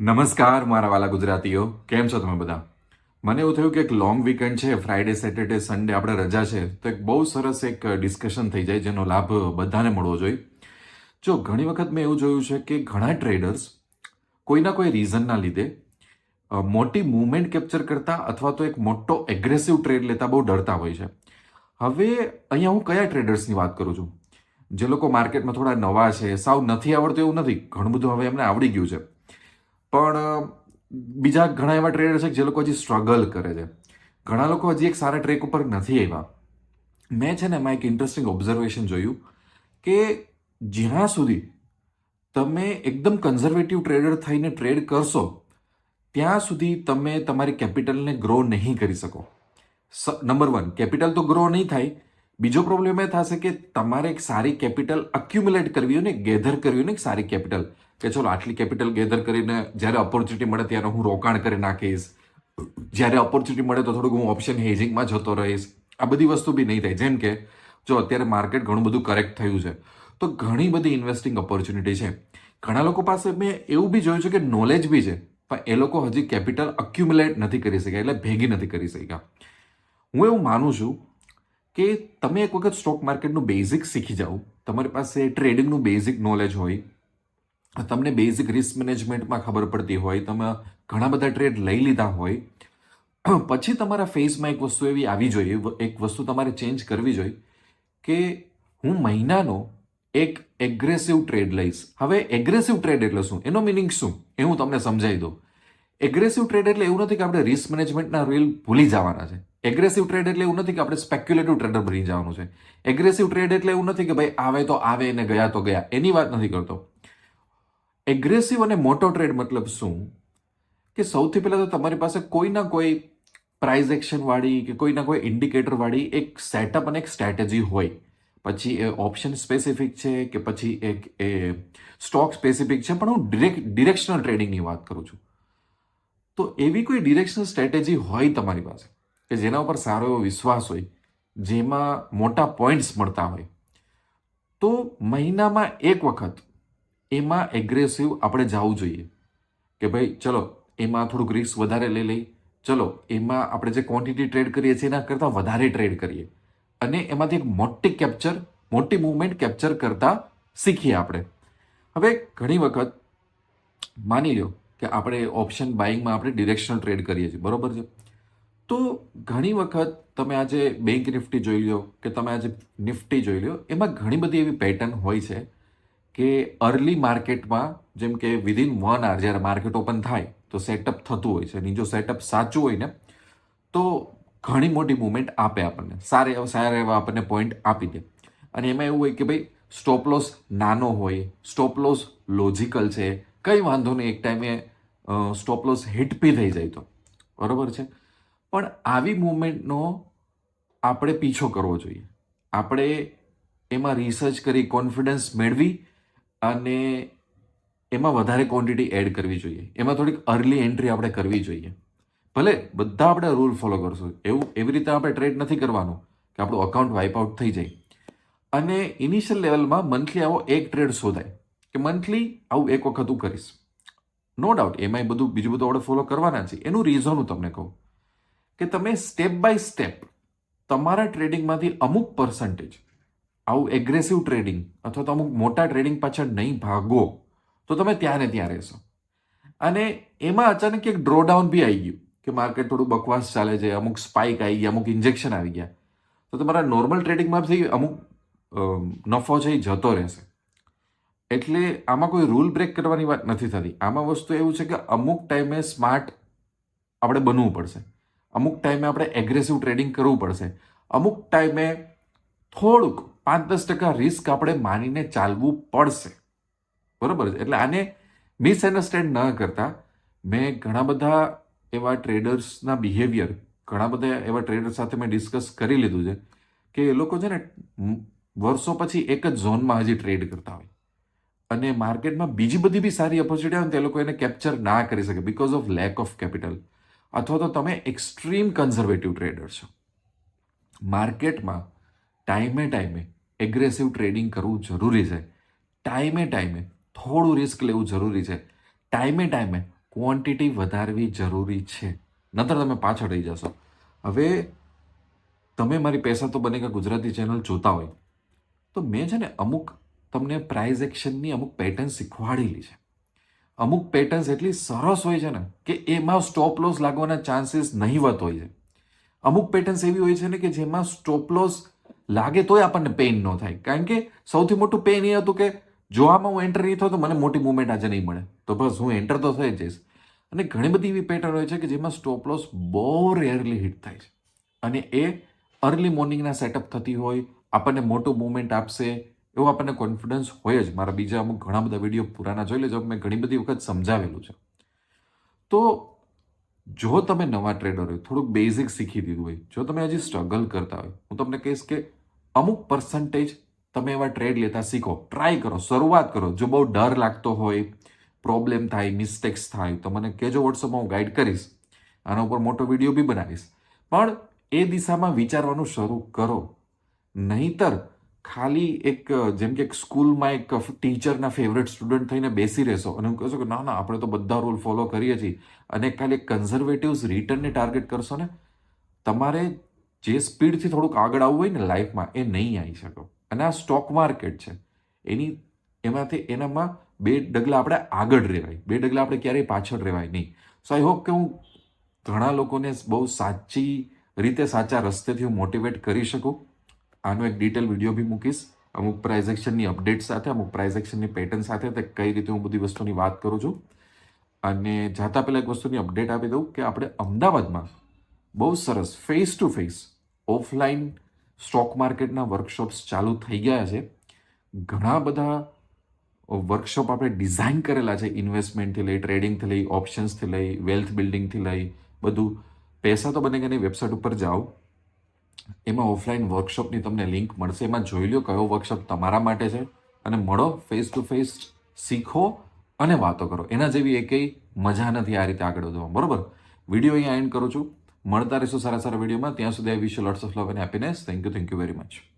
નમસ્કાર, મારા વાલા ગુજરાતીઓ. કેમ છો તમે બધા? મને એવું થયું કે એક લોંગ વીકેન્ડ છે ફ્રાઈડે સેટરડે સન્ડે આપણે રજા છે, તો એક બહુ સરસ એક ડિસ્કશન થઈ જાય, જેનો લાભ બધાને મળવો જોઈએ. જો, ઘણી વખત મેં એવું જોયું છે કે ઘણા ટ્રેડર્સ કોઈના કોઈ રીઝનના લીધે મોટી મૂવમેન્ટ કેપ્ચર કરતા અથવા તો એક મોટો એગ્રેસિવ ટ્રેડ લેતા બહુ ડરતા હોય છે. હવે અહીંયા હું કયા ટ્રેડર્સની વાત કરું છું? જે લોકો માર્કેટમાં થોડા નવા છે, સાવ નથી આવડતું એવું નથી. ઘણું બધું હવે એમને આવડી ગયું છે. પણ, બીજા ઘણા એવા ટ્રેડર છે જે લોકો હજી સ્ટ્રગલ કરે છે. ઘણા લોકો હજી એક સારા ટ્રેક ઉપર નથી આવ્યા. મેં છે ને એમાં એક ઇન્ટરેસ્ટિંગ ઓબ્ઝર્વેશન જોયું કે જ્યાં સુધી તમે એકદમ કન્ઝર્વેટિવ ટ્રેડર થઈને ટ્રેડ કરશો, ત્યાં સુધી તમે તમારી કેપિટલને ગ્રો નહીં કરી શકો. નંબર વન કેપિટલ તો ગ્રો નહીં થાય. બીજો પ્રોબ્લેમ એ થશે કે તમારે એક સારી કેપિટલ અક્યુમ્યુલેટ કરવી હોય ને ગેધર કરવી હોય ને, એક સારી કેપિટલ કે ચલો, આટલી કેપિટલ ગેધર કરીને જ્યારે ઓપોર્ચ્યુનિટી મળે ત્યારે હું રોકાણ કરી નાખીશ. જ્યારે ઓપોર્ચ્યુનિટી મળે તો થોડુંક હું ઓપ્શન હેજિંગમાં જતો રહીશ. આ બધી વસ્તુ બી નહીં થાય. જેમ કે, જો અત્યારે માર્કેટ ઘણું બધું કરેક્ટ થયું છે, તો ઘણી બધી ઇન્વેસ્ટિંગ ઓપોર્ચ્યુનિટી છે. ઘણા લોકો પાસે મેં એવું બી જોયું છે કે નોલેજ બી છે, પણ એ લોકો હજી કેપિટલ અક્યુમ્યુલેટ નથી કરી શક્યા, એટલે ભેગી નથી કરી શક્યા. હું એવું માનું છું કે તમે એક વખત સ્ટોક માર્કેટનું બેઝિક શીખી જાઓ. તમારી પાસે ટ્રેડિંગનું બેઝિક નોલેજ હોય તમને બેઝિક રિસ્ક મેનેજમેન્ટમાં ખબર પડતી હોય, તમે ઘણા બધા ટ્રેડ લઈ લીધા હોય, પછી તમારા ફેસમાં એક વસ્તુ એવી આવી જોઈએ એક વસ્તુ તમારે ચેન્જ કરવી જોઈએ કે હું મહિનાનો એક એગ્રેસિવ ટ્રેડ લઈશ. હવે એગ્રેસિવ ટ્રેડ એટલે શું? એનો મિનિંગ શું? એ હું તમને સમજાવી દઉં. એગ્રેસિવ ટ્રેડ એટલે એવું નથી કે આપણે રિસ્ક મેનેજમેન્ટના રૂલ ભૂલી જવાના છે. એગ્રેસિવ ટ્રેડ એટલે એવું નથી કે આપણે સ્પેક્યુલેટિવ ટ્રેડર બની જવાનું છે. એગ્રેસિવ ટ્રેડ એટલે એવું નથી કે ભાઈ આવે તો આવે ને ગયા તો ગયા. એની વાત નથી કરતો. એગ્રેસિવ અને મોટો ટ્રેડ મતલબ શું? કે સૌથી પહેલાં તો તમારી પાસે કોઈના કોઈ પ્રાઇઝ એક્શનવાળી કે કોઈના કોઈ ઇન્ડિકેટરવાળી એક સેટઅપ અને એક સ્ટ્રેટેજી હોય. પછી એ ઓપ્શન સ્પેસિફિક છે કે પછી એક એ સ્ટોક સ્પેસિફિક છે, પણ હું ડિરેક્ટ ડિરેક્શનલ ટ્રેડિંગની વાત કરું છું. તો એવી કોઈ ડિરેક્શનલ સ્ટ્રેટેજી હોય તમારી પાસે કે જેના ઉપર સારો એવો વિશ્વાસ હોય, જેમાં મોટા પોઈન્ટ્સ મળતા હોય? તો મહિનામાં એક વખત એમાં એગ્રેસિવ આપણે જવું જોઈએ. કે ભાઈ, ચલો, એમાં થોડુંક રિસ્ક વધારે લઈ લઈ, ચલો, એમાં આપણે જે ક્વોન્ટિટી ટ્રેડ કરીએ છીએ, એના કરતાં વધારે ટ્રેડ કરીએ. અને એમાંથી એક મોટી કેપ્ચર મોટી મુવમેન્ટ કેપ્ચર કરતાં શીખીએ આપણે. હવે ઘણી વખત માની લો કે આપણે ઓપ્શન બાઇંગમાં આપણે ડિરેક્શનલ ટ્રેડ કરીએ છીએ, બરોબર છે? તો ઘણી વખત તમે આજે બેંક નિફ્ટી જોઈ લો કે તમે આજે નિફ્ટી જોઈ લો એમાં ઘણી બધી એવી પેટર્ન હોય છે કે અર્લી માર્કેટમાં જેમ કે વિધિન વન આર જ્યારે માર્કેટ ઓપન થાય, તો સેટઅપ થતું હોય છે અને જો સેટઅપ સાચું હોય ને, તો ઘણી મોટી મુવમેન્ટ આપે આપણને. સારા એવા સારા એવા આપણને પોઈન્ટ આપી દે. અને એમાં એવું હોય કે ભાઈ સ્ટોપ લોસ નાનો હોય સ્ટોપ લોસ લોજિકલ છે, કંઈ વાંધો નહીં, એક ટાઈમે સ્ટોપ લોસ હિટ બી થઈ જાય તો. બરાબર છે? પણ આવી મુવમેન્ટનો આપણે પીછો કરવો જોઈએ. આપણે એમાં રિસર્ચ કરી કોન્ફિડન્સ મેળવી અને એમાં વધારે ક્વોન્ટિટી એડ કરવી જોઈએ. એમાં થોડીક અર્લી એન્ટ્રી આપણે કરવી જોઈએ. ભલે બધા આપણે રૂલ ફોલો કરશું. એવું, એવી રીતે આપણે ટ્રેડ નથી કરવાનું કે આપણું અકાઉન્ટ વાઇપ આઉટ થઈ જાય. અને ઇનિશિયલ લેવલમાં મંથલી આવો એક ટ્રેડ શોધાય કે મંથલી આવું એક વખત હું કરીશ. નો ડાઉટ એમાંય બધું, બીજું બધું આપણે ફોલો કરવાના છે એનું રીઝન હું તમને કહું કે તમે સ્ટેપ બાય સ્ટેપ તમારા ટ્રેડિંગમાંથી અમુક પર્સન્ટેજ આવું એગ્રેસિવ ટ્રેડિંગ અથવા તો અમુક મોટા ટ્રેડિંગ પાછળ નહીં ભાગો, તો તમે ત્યાં ને ત્યાં રહેશો. અને એમાં અચાનક એક ડ્રોડાઉન બી આવી ગયું કે માર્કેટ થોડું બકવાસ ચાલે છે, અમુક સ્પાઇક આવી ગયા, અમુક ઇન્જેક્શન આવી ગયા. તો તમારા નોર્મલ ટ્રેડિંગમાંથી અમુક નફો છે એ જતો રહેશે. એટલે આમાં કોઈ રૂલ બ્રેક કરવાની વાત નથી થતી. આમાં વસ્તુ એવું છે કે અમુક ટાઈમે સ્માર્ટ આપણે બનવું પડશે. અમુક ટાઈમે આપણે એગ્રેસિવ ટ્રેડિંગ કરવું પડશે. અમુક ટાઈમે થોડુંક પાંચ દસ ટકા રિસ્ક આપણે માનીને ચાલવું પડશે. બરાબર છે? એટલે આને મિસઅન્ડરસ્ટેન્ડ ન કરતા. મેં ઘણા બધા એવા ટ્રેડર્સના બિહેવિયર ઘણા બધા એવા ટ્રેડર સાથે મેં ડિસ્કસ કરી લીધું છે કે એ લોકો છે ને વર્ષો પછી એક જ ઝોનમાં હજી ટ્રેડ કરતા હોય. અને માર્કેટમાં બીજી બધી બી સારી ઓપોર્ચ્યુનિટી આવે તે લોકો એને કેપ્ચર ના કરી શકે because of lack of capital અથવા તો તમે એક્સ્ટ્રીમ કન્ઝર્વેટિવ ટ્રેડર છો. માર્કેટમાં ટાઈમે ટાઈમે એગ્રેસિવ ટ્રેડિંગ કરવું જરૂરી છે. ટાઈમે ટાઈમે થોડું રિસ્ક લેવું જરૂરી છે. ટાઈમે ટાઈમે ક્વોન્ટિટી વધારવી જરૂરી છે. નતર તમે પાછળ રહી જશો. હવે તમે મારી પૈસા તો બનેગા ગુજરાતી ચેનલ જોતા હોય, તો મેં છે ને અમુક તમને પ્રાઇઝ એક્શનની અમુક પેટર્ન શીખવાડેલી છે. અમુક પેટર્ન્સ એટલી સરસ હોય છે ને કે એમાં સ્ટોપ લોસ લાગવાના ચાન્સીસ નહીવત હોય છે. અમુક પેટર્ન્સ એવી હોય છે ને કે જેમાં સ્ટોપ લોસ લાગે તોય આપણને પેઇન ન થાય. કારણ કે સૌથી મોટું પેઇન એ હતું કે જો આમાં હું એન્ટર નહીં થયો તો મને મોટી મુવમેન્ટ આજે નહીં મળે. તો બસ હું એન્ટર તો થઈ જઈશ. અને ઘણી બધી એવી પેટર્ન હોય છે કે જેમાં સ્ટોપ લોસ બહુ રેરલી હિટ થાય છે. અને એ અર્લી મોર્નિંગના સેટઅપ થતી હોય, આપણને મોટું મુવમેન્ટ આપશે, એવો આપણને કોન્ફિડન્સ હોય જ. મારા બીજા અમુક ઘણા બધા વીડિયો પુરાના જોઈ લેજો, મેં ઘણી બધી વખત સમજાવેલું છે. તો જો તમે નવા ટ્રેડર હોય, થોડુંક બેઝિક શીખી દીધું હોય, જો તમે હજી સ્ટ્રગલ કરતા હોય, હું તમને કહીશ કે અમુક પર્સન્ટેજ તમે એવા ટ્રેડ લેતા શીખો. ટ્રાય કરો, શરૂઆત કરો. જો બહુ ડર લાગતો હોય પ્રોબ્લેમ થાય મિસ્ટેક્સ થાય, તો મને કહેજો વોટ્સઅપમાં હું ગાઈડ કરીશ. આના ઉપર મોટો વીડિયો બી બનાવીશ. પણ એ દિશામાં વિચારવાનું શરૂ કરો. નહીતર ખાલી એક, જેમ કે સ્કૂલમાં એક ટીચરના ફેવરેટ સ્ટુડન્ટ થઈને બેસી રહેશો અને હું કહેશો કે ના ના, આપણે તો બધા રૂલ ફોલો કરીએ છીએ. અને ખાલી કન્ઝર્વેટિવ્સ રિટર્નને ટાર્ગેટ કરશો ને, તમારે જે સ્પીડથી થોડુંક આગળ આવવું હોય ને લાઈફમાં એ નહીં આવી શકો. અને આ સ્ટોક માર્કેટ છે. એની, એમાંથી, એનામાં બે ડગલા આપણે આગળ રહેવાય. બે ડગલા આપણે ક્યારેય પાછળ રહેવાય નહીં. સો આઈ હોપ કે હું ઘણા લોકોને બહુ સાચી રીતે, સાચા રસ્તેથી હું મોટિવેટ કરી શકું. આનો એક ડિટેલ વીડિયો બી મૂકીશ. અમુક પ્રાઇઝ એક્શનની અપડેટ સાથે, અમુક પ્રાઇઝ એક્શનની પેટર્ન સાથે તે કઈ રીતે હું બધી વસ્તુની વાત કરું છું. અને જાતા પહેલાં એક વસ્તુની અપડેટ આપી દઉં કે આપણે અમદાવાદમાં બહુ સરસ. Face to face offline stock માર્કેટના workshops ચાલુ થઈ ગયા છે. ઘણા બધા વર્કશોપ આપણે ડિઝાઇન કરેલા છે. ઇન્વેસ્ટમેન્ટથી લઈ ટ્રેડિંગથી લઈ ઓપ્શન્સથી લઈ વેલ્થ બિલ્ડિંગથી લઈ, બધું. પૈસા તો બને કે નહીં વેબસાઇટ ઉપર જાઓ. એમાં ઓફલાઈન વર્કશોપની તમને લિંક મળશે. એમાં જોઈ લો કયો વર્કશોપ તમારા માટે છે અને મળો ફેસ ટુ ફેસ શીખો અને વાતો કરો. એના જેવી એકેય મજા નથી આ રીતે આગળ વધવામાં. બરાબર? વીડિયો અહીંયા એન્ડ કરું છું. મળતા રહીશું સારા સારા વિડીયોમાં. ત્યાં સુધી આ wish you lots of love and happiness thank you thank you very much